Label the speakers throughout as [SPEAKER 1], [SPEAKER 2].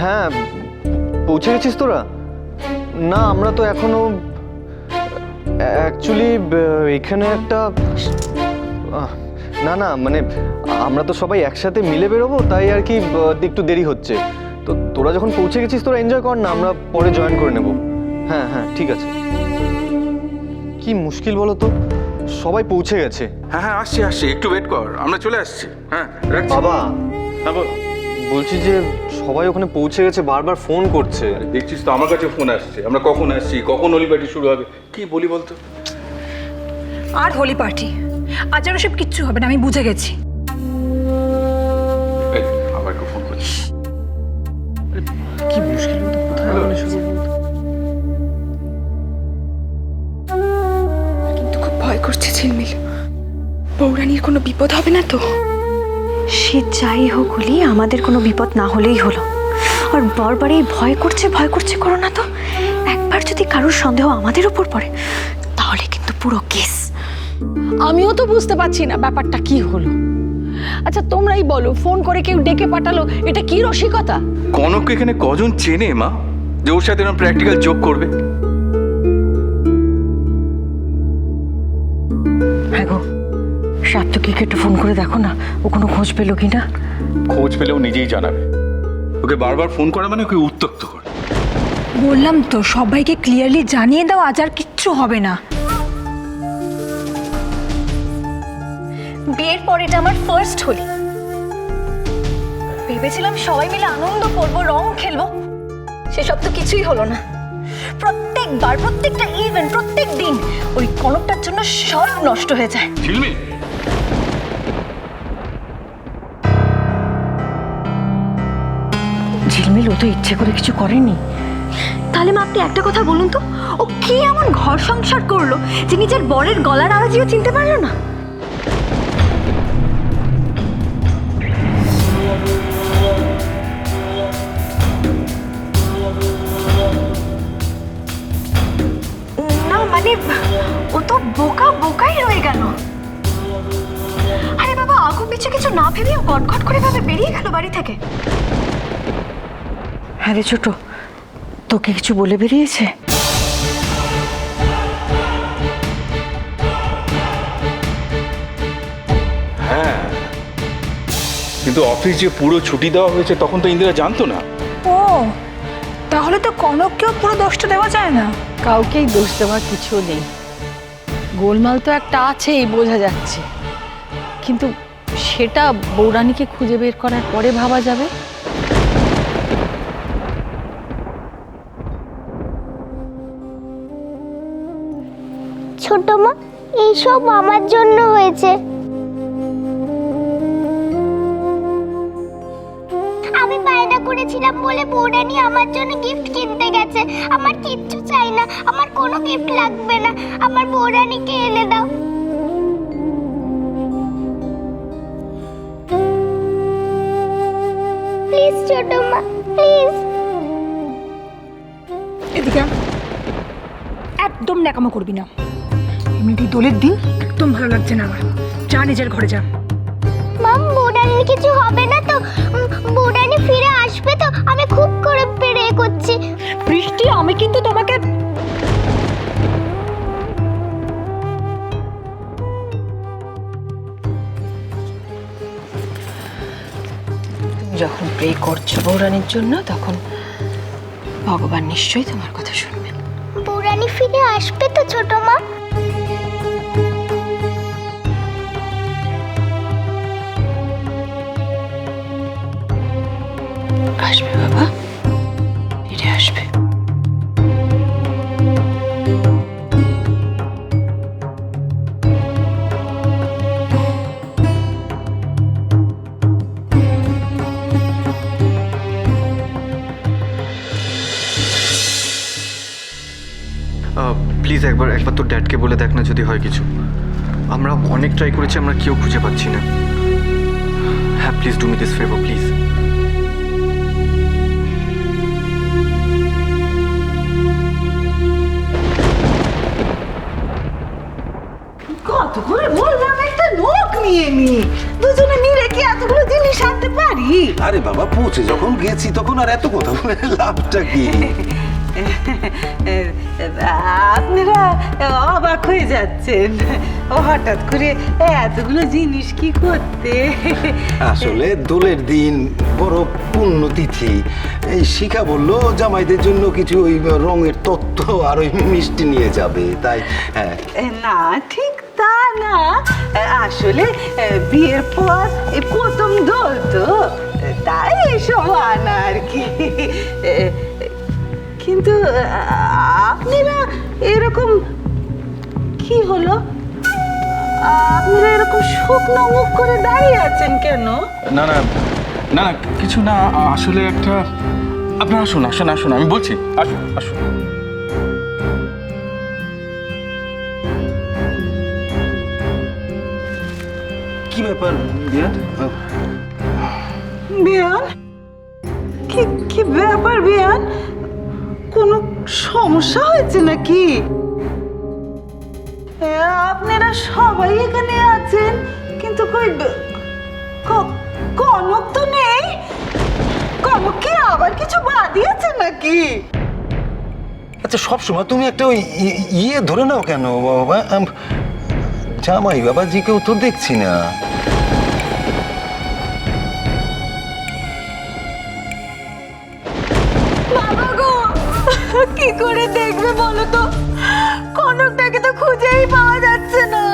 [SPEAKER 1] হ্যাঁ পৌঁছে গেছিস তোরা? না আমরা তো এখনও অ্যাকচুয়ালি এখানে একটা না না মানে আমরা তো সবাই একসাথে মিলে বেরোবো তাই আর কি একটু দেরি হচ্ছে। তো তোরা যখন পৌঁছে গেছিস তোরা এনজয় কর না আমরা পরে জয়েন করে নেব। হ্যাঁ হ্যাঁ ঠিক আছে। কি মুশকিল বলো তো? সবাই পৌঁছে গেছে।
[SPEAKER 2] হ্যাঁ হ্যাঁ আসছি আসছি একটু ওয়েট কর আমরা চলে আসছি। হ্যাঁ রাখছি।
[SPEAKER 1] বাবা।
[SPEAKER 2] হ্যাঁ বল।
[SPEAKER 1] বলছি যে সবাই ওখানে পৌঁছে গেছে বারবার ফোন করছে।
[SPEAKER 2] দেখছিস তো আমার কাছে ফোন আসছে। আমরা কখন আসছি? কখন হোলি পার্টি শুরু হবে? কি বলি বলতো?
[SPEAKER 3] আর হোলি পার্টি আজ আর ওসব কিচ্ছু হবে না আমি বুঝে গেছি।
[SPEAKER 2] এই, আবার একটু ফোন করছি।
[SPEAKER 1] কি মুশকিল কোথায় শুরু
[SPEAKER 4] কিন্তু খুব ভয় করছে ঝিলমিল। বৌরানির কোনো বিপদ হবে না তো?
[SPEAKER 5] সে যাই হোক হলি আমাদের কোনো বিপদ না হলেই হলো। আর বারবার এই ভয় করছে ভয় করছে করো না তো। একবার যদি কারোর সন্দেহ আমাদের উপর পড়ে তাহলে কিন্তু পুরো কেস।
[SPEAKER 6] আমিও তো বুঝতে পারছি না ব্যাপারটা কি হলো। আচ্ছা তোমরাই বলো ফোন করে কেউ ডেকে পাঠালো এটা কি রসিকতা?
[SPEAKER 2] কনককে এখানে কজন চেনে মা? যে ওর সাথে প্র্যাকটিক্যাল যোগ করবে।
[SPEAKER 5] সাত্তকীকে একটু ফোন করে দেখো না ও কোনো খোঁজ পেল কি না?
[SPEAKER 2] খোঁজ পেলেও নিজেই জানাবে। ওকে বারবার ফোন করা মানে ওকে উত্তক্ত করে।
[SPEAKER 3] বললাম তো সবাইকে ক্লিয়ারলি জানিয়ে দাও আজ আর কিচ্ছু হবে না।
[SPEAKER 5] বিয়ের পর এটা আমার ফার্স্ট হোলি। ভেবেছিলাম সবাই মিলে আনন্দ করব রং খেলব। সেসব তো কিছুই হলো না। প্রত্যেকবার প্রত্যেকটা ইভেন্ট প্রত্যেক দিন ওই কনকটার জন্য সব নষ্ট হয়ে যায়।
[SPEAKER 2] ঝিলমি
[SPEAKER 5] ঝিলমিল ও তো ইচ্ছে করে কিছু করেনি। তাহলে মা, আপনি একটা কথা বলুন তো। ও কি এমন ঘর সংসার করল যে নিজের বরের গলার আওয়াজিও চিনতে পারল না? মানে ও তো বোকা বোকাই রয়ে গেল। আরে বাবা আগু পিছু কিছু না ভেবেও গটগট করে ভাবে বেরিয়ে গেল বাড়ি থেকে। হ্যাঁ রে ছোট তোকে কিছু বলে বেরিয়েছে?
[SPEAKER 2] হ্যাঁ। কিন্তু অফিস যে পুরো ছুটি দেওয়া হয়েছে তখন তো ইন্দিরা জানতো না।
[SPEAKER 3] ও তাহলে তো কনককেও পুরো দোষটা দেওয়া যায় না।
[SPEAKER 6] কাউকেই দোষ দেওয়ার কিছু নেই। গোলমাল তো একটা আছেই বোঝা যাচ্ছে। কিন্তু সেটা বৌরানীকে খুঁজে বের করার পরে ভাবা যাবে।
[SPEAKER 7] ছোট মা, এইসব আমার জন্য হয়েছে। আমি বায়না করেছিলাম বলে বৌরানি আমার জন্য গিফট কিনতে গেছে। আমার কিচ্ছু চাই না, আমার কোনো গিফট লাগবে না। আমার বৌরানিকে এনে দাও। প্লিজ ছোট মা প্লিজ
[SPEAKER 3] এদিকে একদম ন্যাকামো করবি না। এমনিতেই দোলের দিন একদম ভালো লাগছে না আমার। যা নিজের ঘরে যা।
[SPEAKER 7] মাম বুড়ানির কিছু হবে না তো? বুড়ানি ফিরে আসবে তো? আমি খুব করে প্রে করছি।
[SPEAKER 3] বৃষ্টি আমি কিন্তু তোমাকে
[SPEAKER 5] যখন প্রে করছ বৌরানির জন্য তখন ভগবান নিশ্চয়ই তোমার কথা শুনবেন।
[SPEAKER 7] বুড়ানি ফিরে আসবে তো ছোট মা?
[SPEAKER 5] আসবে বাবা। ফিরে আসবে।
[SPEAKER 1] প্লিজ একবার একবার তো ড্যাডকে বলে দেখ না যদি হয় কিছু। আমরা অনেক ট্রাই করেছি, আমরা কেউ খুঁজে পাচ্ছি না। হ্যাঁ please do me this favour please
[SPEAKER 6] কত করে বললাম একটা লোক নিয়ে নি। দুজনে মিলে কি এতগুলো জিনিস
[SPEAKER 8] সারতে পারি?
[SPEAKER 9] আরে বাবা পৌঁছে যখন গেছি তখন আর এত কথা বলে লাভটা কি?
[SPEAKER 8] আপনারা অবাক হয়ে যাচ্ছেন। হঠাৎ করে এতগুলো জিনিস কি করতে?
[SPEAKER 9] আসলে দোলের দিন বড় পুণ্যতিথি। এই শিখা বলল জামাইদের জন্য কিছু ওই রঙের তত্ত্ব আর ওই মিষ্টি নিয়ে যাবে। তাই হ্যাঁ।
[SPEAKER 8] না ঠিক তা না। আসলে বিয়ের পর প্রথম দোল তো। তাই এসব আনা আর কি। কিন্তু আপনারা এরকম কি হলো? আপনারা এরকম শুকনো মুখ করে দাঁড়িয়ে আছেন কেন?
[SPEAKER 2] না না না না কিছু না আসলে একটা, আপনার আসুন আসুন আসুন, আমি বলছি, আসুন আসুন।
[SPEAKER 9] কি ব্যাপার?
[SPEAKER 8] বিয়ান? কি কি ব্যাপার বিয়ান? কোনো সমস্যা হয়েছে নাকি? আপনারা সবাই এখানে আছেন কিন্তু কই কনক তো নেই। কনক কি আবার কিছু বাদিয়েছে নাকি?
[SPEAKER 9] আচ্ছা সব সময় তুমি একটা ওই ইয়ে ধরে নাও কেন বাবা? জামাই বাবাজিকেও তো দেখছি না।
[SPEAKER 6] বাবা গো কি করে দেখবে বলো তো? কনকটাকে তো খুঁজেই পাওয়া যাচ্ছে না।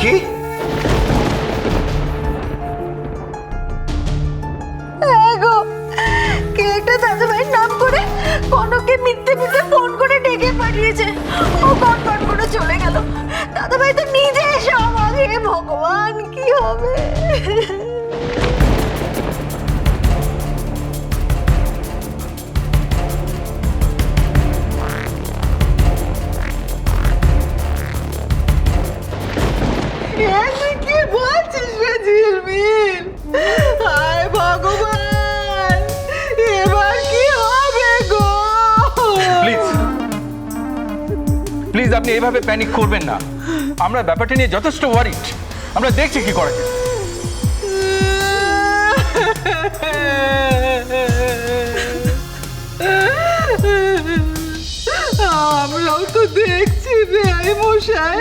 [SPEAKER 9] কি?
[SPEAKER 6] হ্যাঁ গো কে একটা দাদাভাইয়ের নাম করে কনককে মিথ্যে মিথ্যে ফোন করে ডেকে পাঠিয়েছে। ও কনফার্ম করে চলে গেল। দাদাভাই তো নিজে এসে আমাকে। ভগবান, কি হবে?
[SPEAKER 8] কি বলছিস রে ঝিলমিল? হায় ভগবান, এবার কি হবে গো?
[SPEAKER 2] প্লিজ আপনি এইভাবে প্যানিক করবেন না। আমরা ব্যাপারটা নিয়ে যথেষ্ট ওয়ারিড আমরা দেখছি কি করা যায়।
[SPEAKER 8] আমরাও তো দেখছি বেআই মশাই।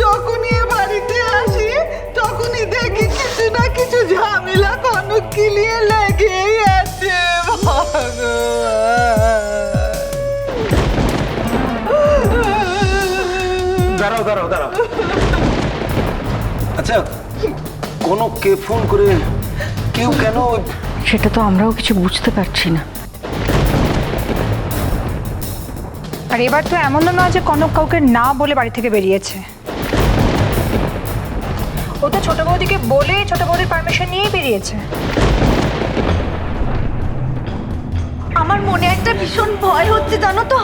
[SPEAKER 8] যখনই বাড়িতে আসি, তখনই দেখি কিছু না কিছু ঝামেলা কোনো কিলিয়ে লেগেই আছে
[SPEAKER 9] দাঁড়াও দাঁড়াও দাঁড়াও। আচ্ছা কোনো কে ফোন করে কেউ কেন
[SPEAKER 1] সেটা তো আমরাও কিছু বুঝতে পারছি না।
[SPEAKER 3] আর এবার তো এমনও নয় যে কনক কাউকে না বলে বাড়ি থেকে বেরিয়েছে। ও তো ছোট বৌদিকে বলে ছোট বৌদির পারমিশন নিয়েই বেরিয়েছে।
[SPEAKER 6] আমার মনে একটা ভীষণ ভয় হচ্ছে জানো তো?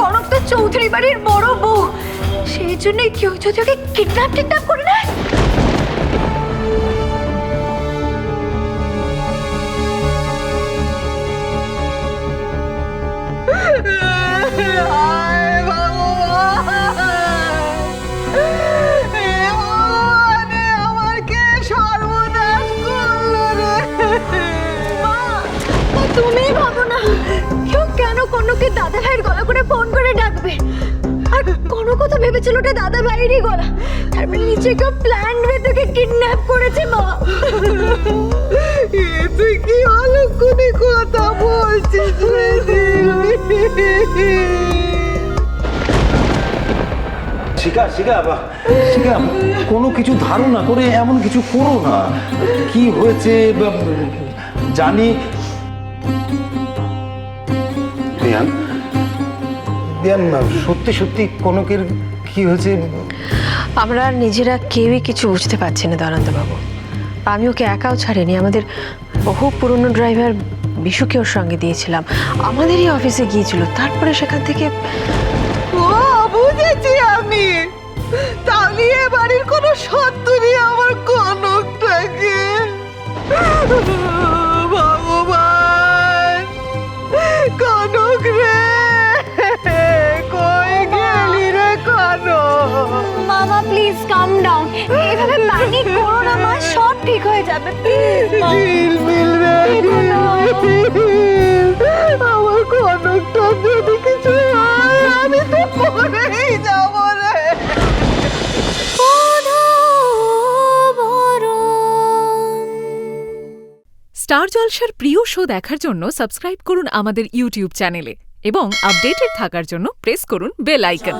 [SPEAKER 6] কনক তো চৌধুরী বাড়ির বড় বউ। সেই জন্যই কেউ যদি ওকে কিডন্যাপ টিডন্যাপ করে নেয়
[SPEAKER 8] ভগবান এ ভগবান, এ আমার কে সর্বনাশ করল রে
[SPEAKER 6] মা মা, তুমিই ভাবো না কেউ কেন কনককে দাদা ভাইয়ের গলা করে ফোন করে ডাকবে? কনকও তো ভেবেছিল ওটা দাদা ভাইয়েরই গলা। তারপরে নিচে কেউ প্ল্যান তোকে কিডন্যাপ করেছে মা।
[SPEAKER 8] এ তুই কি অলক্ষণে কথা বলছিস?
[SPEAKER 9] শিখা শিখা বা- শিখা কোনো কিছু ধারণা করে এমন কিছু করো না। কি হয়েছে বা- জানি। বিয়ান বিয়ান সত্যি সত্যি কনকের কি হয়েছে?
[SPEAKER 5] আমরা আর নিজেরা কেউই কিছু বুঝতে পারছি না দয়ানন্দবাবু। আমি ওকে একাও ছাড়িনি আমাদের বহু পুরনো ড্রাইভার বিশুকে ওর সঙ্গে দিয়েছিলাম। আমাদেরই অফিসে গিয়েছিল তারপরে সেখান থেকে
[SPEAKER 8] ও বুঝেছি আমি। তাহলে এ বাড়ির কোনো সত্তরই আমার কনকটাকে।
[SPEAKER 5] যাবে প্লিজ
[SPEAKER 8] আমার কনকটা যদি কিছু হয় আমি তো যাব রে।
[SPEAKER 10] স্টার জলসার প্রিয় শো দেখার জন্য সাবস্ক্রাইব করুন আমাদের ইউটিউব চ্যানেলে এবং আপডেটেড থাকার জন্য প্রেস করুন বেল আইকন।